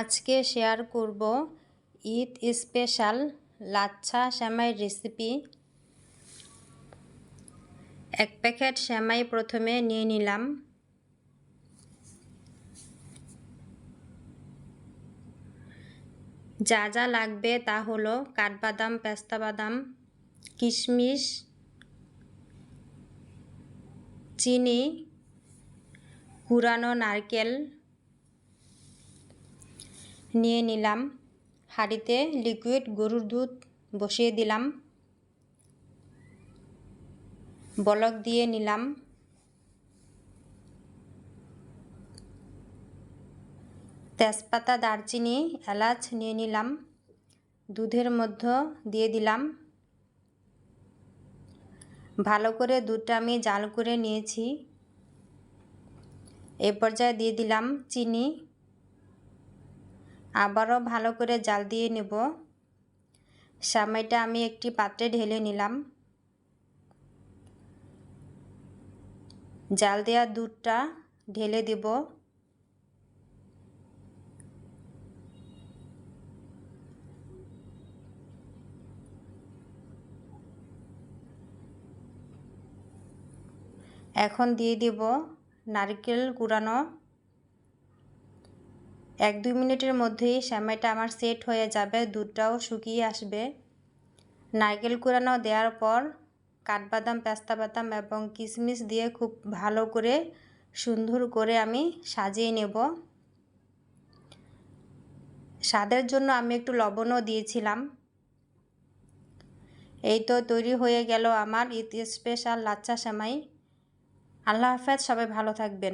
আজকে শেয়ার করব ঈদ স্পেশাল লাচ্ছা সেমাই রেসিপি। এক প্যাকেট সেমাই প্রথমে নিয়ে নিলাম। যা যা লাগবে তা হলো কাঠবাদাম, পেস্তা বাদাম, কিশমিশ, চিনি, কুড়ানো নারকেল নিয়ে নিলাম। হাঁড়িতে লিকুইড গরুর দুধ বসিয়ে দিলাম। বলক দিয়ে নিলাম। তেজপাতা, দারচিনি, এলাচ নিয়ে নিলাম। দুধের মধ্যে দিয়ে দিলাম। ভালো করে দুধটা আমি জাল করে নিয়েছি। এ পর্যায়ে দিয়ে দিলাম চিনি। আবারও ভালো করে জাল দিয়ে নেব। সামাইটা আমি একটি পাত্রে ঢেলে নিলাম। জাল দেওয়া দুধটা ঢেলে দেব। এখন দিয়ে দেব নারকেল কুড়ানো এক দুই মিনিটের মধ্যেই সেমাইটা আমার সেট হয়ে যাবে, দুধটাও শুকিয়ে আসবে। নারকেল কুড়ানো দেওয়ার পর কাঠবাদাম, পেস্তা বাদাম এবং কিশমিশ দিয়ে খুব ভালো করে সুন্দর করে আমি সাজিয়ে নেব। স্বাদের জন্য আমি একটু লবণও দিয়েছিলাম। এই তো তৈরি হয়ে গেল আমার স্পেশাল লাচ্চা সেমাই। আল্লাহ হাফেজ, সবাই ভালো থাকবেন।